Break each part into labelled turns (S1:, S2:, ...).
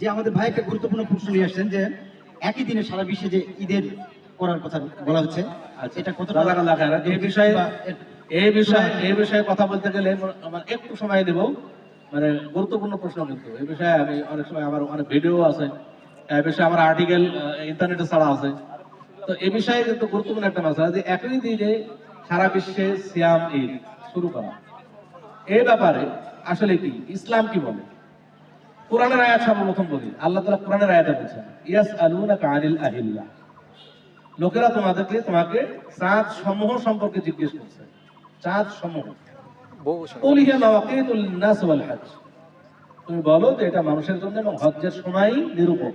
S1: যে আমাদের ভাই একটা গুরুত্বপূর্ণ প্রশ্ন নিয়ে আসছেন যে একই দিনে সারা বিশ্বে যে ঈদের করার কথা বলা হচ্ছে
S2: আচ্ছা।
S1: এটা কত
S2: এই বিষয়ে এই বিষয়ে এই বিষয়ে কথা বলতে গেলে আমার একটু সময় দেব। মানে গুরুত্বপূর্ণ প্রশ্ন কিন্তু। এই বিষয়ে আমি অনেক সময় আমার অনেক ভিডিও আছে। এই বিষয়ে আমার আর্টিকেল ইন্টারনেটে ছাড়া আছে। তো এই বিষয়ে কিন্তু গুরুত্বপূর্ণ একটা মাসলা যে একই দিনে সারা বিশ্বে সিয়াম ঈদ শুরু করা। এই ব্যাপারে আসলে কি? ইসলাম কি বলে? কোরআনের আয়াত সর্বপ্রথম বলি আল্লাহ তাআলা কোরআনের আয়াতে বলছেন ইয়াস আলুনাকা আনিল আহিল্লা। লোকেরা তোমাদেরকে তোমাকে চাঁদ সমূহ সম্পর্কে জিজ্ঞেস করছে। চাঁদ সমূহ। তুমি বলো যে এটা মানুষের জন্য এবং হজ্জের সময় নিরূপক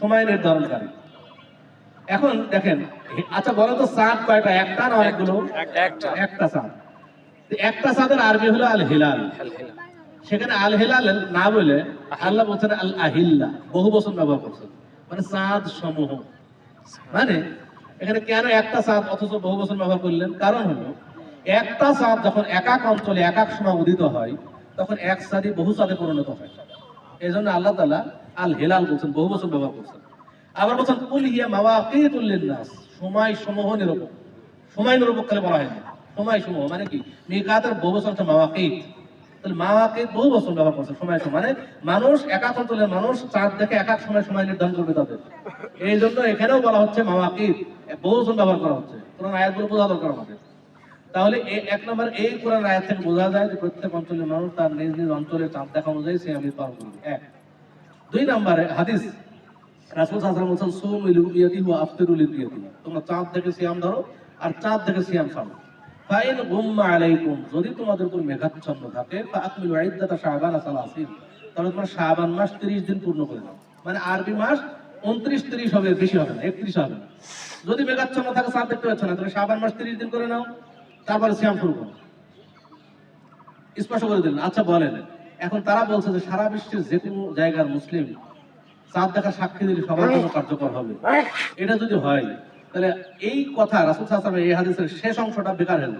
S2: সময় নির্ধারণকারী। এখন দেখেন আচ্ছা বলো তো চাঁদ কয়টা? একটা না অনেকগুলো?
S3: একটা।
S2: একটা চাঁদ। একটা চাঁদের আরবি হলো আল হিলাল সেখানে আল হিলাল না বলে আল্লাহ বলছেন আল আহিল্লা, বহু বছর ব্যবহার করছেন। মানে চাঁদ সমূহ। মানে এখানে কেন একটা চাঁদ অথচ বহু বছর ব্যবহার করলেন? কারণ হলো, একটা চাঁদ যখন এক এক অঞ্চলে এক এক সময় উদিত হয়, তখন এক চাঁদই বহু চাঁদে পরিণত হয়। এই জন্য আল্লাহ তালা আল হেলাল বলছেন, বহু বছর ব্যবহার করছেন। আবার বলছেন, কুল হিয়া মাওয়া নাস সময় সমূহ নিরূপক। সময় নিরূপক কালে বলা হয়নি। সময় সমূহ মানে কি? মিকাতের বহু বছর মাওয়া কেত তাহলে মাওয়াকে বহু বছর ব্যবহার করছে, সময় সময়। মানে মানুষ এক এক মানুষ চাঁদ দেখে এক এক সময় সময় নির্ধারণ করবে তাদের। এই জন্য এখানেও বলা হচ্ছে মাওয়াকিব বহু বছর ব্যবহার করা হচ্ছে। কোরআন আয়াতগুলো বোঝা দরকার আমাদের। তাহলে এক নম্বর, এই কোরআন আয়াত থেকে বোঝা যায় যে প্রত্যেক অঞ্চলের মানুষ তার নিজ নিজ অঞ্চলের চাঁদ দেখা অনুযায়ী সে আমি পালন করবে এক। দুই নম্বরে, হাদিস। রাসূল আলাইহি ওয়াসাল্লাম সুম ইলুবিয়াতি ওয়া আফতিরু লিবিয়াতি তোমরা চাঁদ দেখে সিয়াম ধরো, আর চাঁদ দেখে সিয়াম ছাড়ো ফাইন গুম্মা আলাইকুম যদি তোমাদের উপর মেঘাচ্ছন্ন থাকে শাবান সালাসিন। তাহলে তোমরা শাবান মাস 30 দিন পূর্ণ করে নাও মানে আরবি মাস 29 30 হবে বেশি হবে না 31 হবে না। যদি মেঘাচ্ছন্ন থাকে চাঁদ দেখতে পাচ্ছ না তাহলে শাবান মাস 30 দিন করে নাও তারপরে সিয়াম শুরু করো। স্পষ্ট করে দিলেন আচ্ছা বলেন এখন তারা বলছে যে সারা বিশ্বের যে কোনো জায়গার মুসলিম চাঁদ দেখা সাক্ষী দিলে সবার জন্য কার্যকর হবে। এটা যদি হয় তাহলে এই কথা রাসুল সাহসালাম এই হাদিসের শেষ অংশটা বেকার যাবে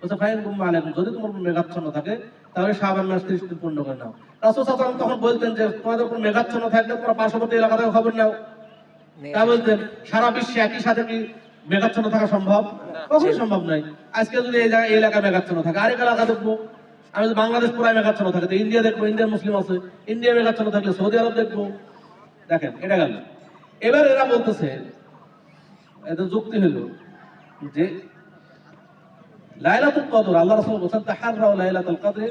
S2: বলছে ফাইন গুম্মা আলাইকুম যদি তোমার উপর মেঘাচ্ছন্ন থাকে তাহলে শাবান মাস ত্রিশ দিন পূর্ণ করে নাও। রাসুল সাহসালাম তখন বলতেন যে তোমাদের উপর মেঘাচ্ছন্ন থাকলে তোমরা পার্শ্ববর্তী এলাকা থেকে খবর নাও। তা বলতেন সারা বিশ্বে একই সাথে কি মেঘাচ্ছন্ন থাকা সম্ভব? কখনোই সম্ভব নয়। আজকে যদি এই জায়গায় এই এলাকায় মেঘাচ্ছন্ন থাকে আরেক এলাকা দেখব আমি যদি বাংলাদেশ পুরাই মেঘাচ্ছন্ন থাকে তো ইন্ডিয়া দেখব ইন্ডিয়ান মুসলিম আছে ইন্ডিয়া মেঘাচ্ছন্ন থাকলে সৌদি আরব দেখব। দেখেন এটা গেল। এবার এরা বলতেছে এটা যুক্তি হলো যে লাইলাতুল কদর, আল্লাহ রাসূল বলেছেন, তাহাররাউ লাইলাতুল কদর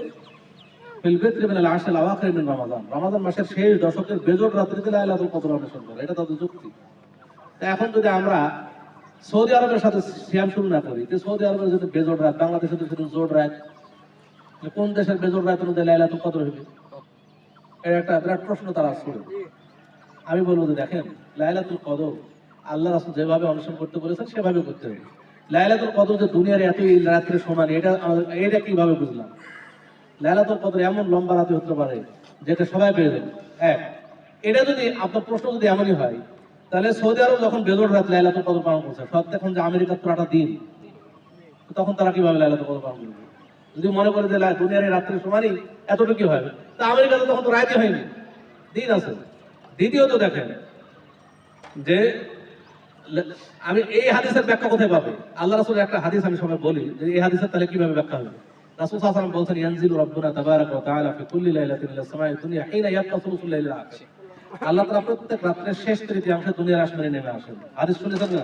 S2: ফিল বিত্র মিনাল আশর আওয়াখির মিন রমাদান। রমাদান মাসের শেষ দশকের বেজোড় রাত্রিতে লাইলাতুল কদর অন্বেষণ করে এটা তাদের যুক্তি। তা এখন যদি আমরা সৌদি আরবের সাথে সিয়াম শুরু না করি তো সৌদি আরবের যদি বেজোড় রাত, বাংলাদেশের তো সেটা জোড় রাত কোন দেশের বেজোড় রাত অনুযায়ী লাইলাতুল কদর হবে? এটা একটা বিরাট প্রশ্ন তারা শুরু আমি বলব যে দেখেন, লাইলাতুল কদর আল্লাহ রাসূল যেভাবে অনুসরণ করতে বলেছেন সেভাবে করতে হবে। লাইলাতুল কদর যে দুনিয়ার এত রাত্রে সমান এটা এটা কীভাবে বুঝলাম? লাইলাতুল কদর এমন লম্বা রাতে হতে পারে যেটা সবাই পেয়ে যাবে। এক, এটা যদি আপনার প্রশ্ন যদি এমনই হয়, তাহলে সৌদি আরব যখন বেজোড় রাত লাইলাতুল কদর পালন করছে, সব এখন যে আমেরিকার তো পুরাটা দিন, তখন তারা কীভাবে লাইলাতুল কদর পালন করবে? যদি মনে করে যে দুনিয়ার এই রাত্রের সমানই এতটুকু হবে তা আমেরিকাতে তখন তো রাতই হয়নি। দিন আছে। দ্বিতীয়ত দেখেন যে আমি এই হাদিসের ব্যাখ্যা কোথায় পাবে? আল্লাহ রাসূলের একটা হাদিস আমি সবাই বলি যে এই হাদিসের তাহলে কীভাবে ব্যাখ্যা হবে? রাসূল বলছেন ইয়ানজিলু রাব্বুনা তাবারাকা ওয়া তাআলা ফি কুল্লি লাইলাতিন ইলা সামাই দুনিয়া হিনা লাইলিল আখির আল্লাহ তাআলা প্রত্যেক রাত্রের শেষ তৃতীয়াংশে দুনিয়ার আসমানে নেমে আসেন। হাদিস শুনেছেন না?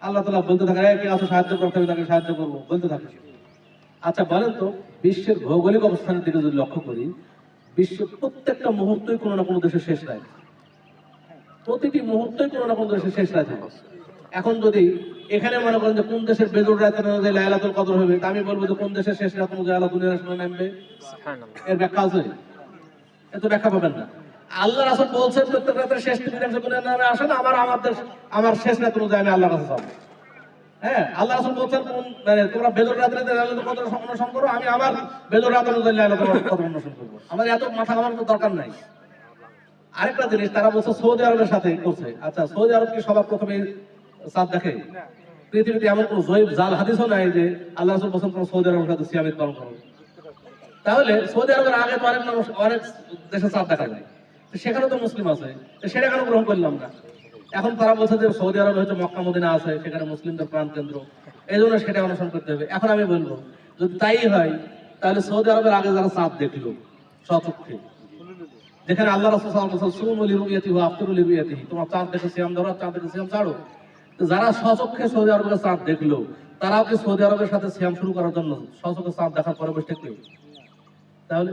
S2: আল্লাহ তাআলা বলতে থাকে "এই কে আছে সাহায্য করতে হবে তাকে সাহায্য করব। বলতে থাকে আচ্ছা বলেন তো বিশ্বের ভৌগোলিক অবস্থানের দিকে যদি লক্ষ্য করি বিশ্বের প্রত্যেকটা মুহূর্তই কোনো না কোনো দেশে শেষ রায় প্রতিটি মুহূর্তই কোনো না কোনো দেশে শেষ থাকে এখন যদি এখানে মনে করেন যে কোন দেশের বেজোর রাত অনুযায়ী লাইলাতুল কদর হবে তা আমি বলব যে কোন দেশের শেষ রাত অনুযায়ী আল্লাহ দুনিয়ার আসমানে নামবে? এর ব্যাখ্যা আছে? এত ব্যাখ্যা পাবেন না। আল্লাহ রাসূল বলছেন প্রত্যেক রাতের শেষ তৃতীয়াংশ দুনিয়ার নামে আসেন আমার আমাদের আমার শেষ রাত অনুযায়ী আমি আল্লাহর কাছে যাব। হ্যাঁ আল্লাহ রাসূল বলছেন কোন মানে তোমরা বেজর রাত্রে লাইলাতুল কদর অনুসরণ করো আমি আমার বেজর রাত অনুযায়ী লাইলাতুল কদর অনুসরণ করব। আমার এত মাথা তো দরকার নাই। আরেকটা জিনিস, তারা বলছে সৌদি আরবের সাথে করছে। আচ্ছা সৌদি আরব কি সবার প্রথমে চাঁদ দেখে? পৃথিবীতে এমন কোন জৈব জাল হাদিসও নাই যে আল্লাহ রাসূল কোন সৌদি আরবের সাথে সিয়ামিত পালন করো। তাহলে সৌদি আরবের আগে তো অনেক মানুষ, অনেক দেশে চাঁদ দেখা যায়। সেখানে তো মুসলিম আছে। সেটা কেন গ্রহণ করলাম না? এখন তারা বলছে যে সৌদি আরবে হচ্ছে মক্কা, মদিনা আছে, সেখানে মুসলিমদের প্রাণ কেন্দ্র। এই জন্য সেটা অনুসরণ করতে হবে। এখন আমি বলব, যদি তাই হয়, তাহলে সৌদি আরবের আগে যারা চাঁদ দেখল সচক্ষে যেখানে আল্লাহ রাসূল তোমার চাঁদ দেখে সিয়াম ধরো চাঁদ দেখে সিয়াম ছাড়ো। যারা সচক্ষে সৌদি আরবের চাঁদ দেখল, তারাও কি সৌদি আরবের সাথে সিয়াম শুরু করার জন্য সচক্ষে চাঁদ দেখার পরে বসে তাহলে,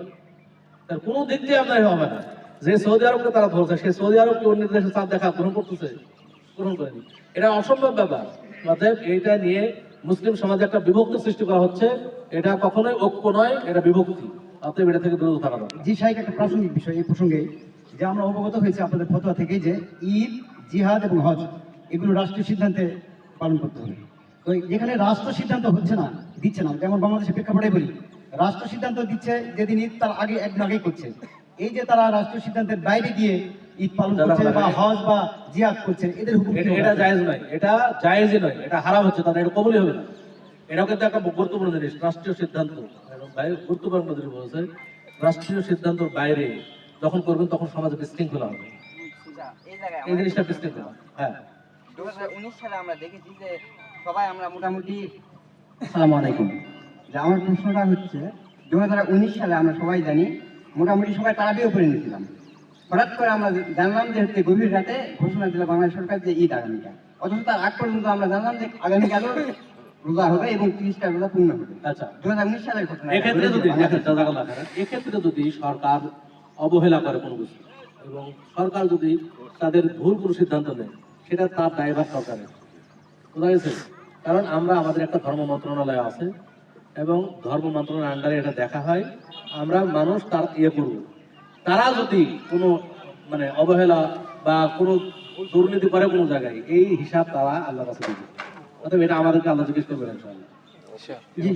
S2: তার কোনো দিক দিয়ে আপনার হবে না। যে সৌদি আরবকে তারা ধরছে সেই সৌদি আরব কি অন্য দেশে চাঁদ দেখা গ্রহণ করতেছে? গ্রহণ করেনি। এটা অসম্ভব ব্যাপার। অতএব এইটা নিয়ে মুসলিম সমাজে একটা বিভক্তি সৃষ্টি করা হচ্ছে। এটা কখনোই ঐক্য নয়, এটা বিভক্তি। অতএব এটা থেকে বিরত থাকা দরকার।
S1: জি সাহেব একটা প্রাসঙ্গিক বিষয় এই প্রসঙ্গে যে আমরা অবগত হয়েছি আপনাদের ফতোয়া থেকেই যে ঈদ জিহাদ এবং হজ এগুলো রাষ্ট্রীয় সিদ্ধান্তে পালন করতে হবে। তো যেখানে রাষ্ট্র সিদ্ধান্ত হচ্ছে না দিচ্ছে না যেমন বাংলাদেশের প্রেক্ষাপটে বলি রাষ্ট্র সিদ্ধান্ত দিচ্ছে যেদিন ঈদ তার আগে একদিন আগেই করছে। এই যে তারা রাষ্ট্র সিদ্ধান্তের বাইরে গিয়ে ঈদ পালন করছে বা হজ বা জিহাদ করছে এদের হুকুম
S2: এটা জায়েজ নয় এটা জায়েজই নয় এটা হারাম হচ্ছে তাদের এটা কবুলই হবে না। এটাও কিন্তু একটা গুরুত্বপূর্ণ জিনিস রাষ্ট্রীয় সিদ্ধান্ত। বাইরে গুরুত্বপূর্ণ জিনিস বলছে রাষ্ট্রীয় সিদ্ধান্তর বাইরে যখন করবেন তখন সমাজে বিশৃঙ্খলা হবে।
S3: এই জায়গায়
S2: এই জিনিসটা বিশৃঙ্খলা হ্যাঁ।
S3: দু সালে আমরা দেখেছি যে সবাই আমরা মোটামুটি
S4: আসসালামু আলাইকুম। যে আমার প্রশ্নটা হচ্ছে দু হাজার উনিশ সালে আমরা সবাই জানি মোটামুটি সবাই তারাবিও করে নিয়েছিলাম। হঠাৎ করে আমরা জানলাম যে হচ্ছে গভীর রাতে ঘোষণা দিল বাংলাদেশ সরকার যে ঈদ আগামীকাল। অথচ তার আগ পর্যন্ত আমরা জানলাম যে আগামীকালও রোজা হবে এবং তিরিশটা রোজা পূর্ণ হবে।
S2: আচ্ছা।
S4: দু সালের ঘটনা।
S2: এক্ষেত্রে যদি এক্ষেত্রে যদি সরকার অবহেলা করে কোনো কিছু এবং সরকার যদি তাদের ভুল কোনো সিদ্ধান্ত নেয় সেটা তার দায়ভার সরকারের। বোঝা গেছে? কারণ আমরা আমাদের একটা ধর্ম মন্ত্রণালয় আছে এবং ধর্ম মন্ত্রণালয়ের আন্ডারে এটা দেখা হয় আমরা মানুষ তার ইয়ে করব। তারা যদি কোনো মানে অবহেলা বা কোনো দুর্নীতি করে কোনো জায়গায় এই হিসাব তারা আল্লাহ কাছে দিবে। অতএব এটা আমাদেরকে আল্লাহ জিজ্ঞেস করবেন
S1: জি